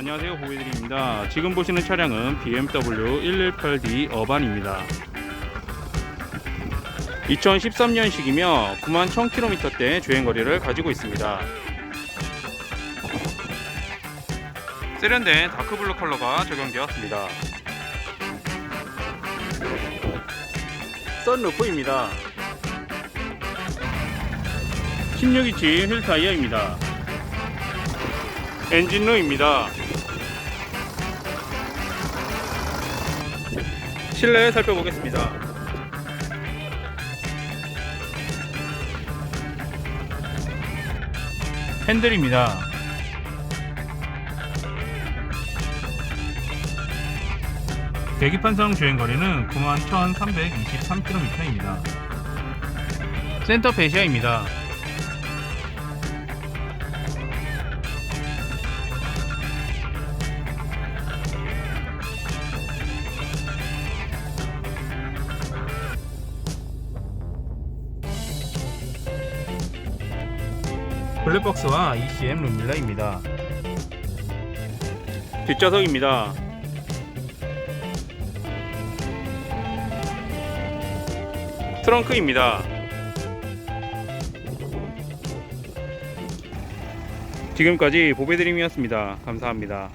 안녕하세요 보배드립니다. 지금 보시는 차량은 BMW 118D 어반입니다. 2013년식이며 9만 1000km대 주행거리를 가지고 있습니다. 세련된 다크블루 컬러가 적용되었습니다. 썬루프입니다. 16인치 휠 타이어입니다 엔진룸입니다. 실내 살펴보겠습니다. 핸들입니다. 대기판성 주행거리는 91,323km입니다. 센터 배시아입니다. 블랙박스와 ECM 룸밀러입니다. 뒷좌석입니다. 트렁크입니다. 지금까지 보배드림이었습니다. 감사합니다.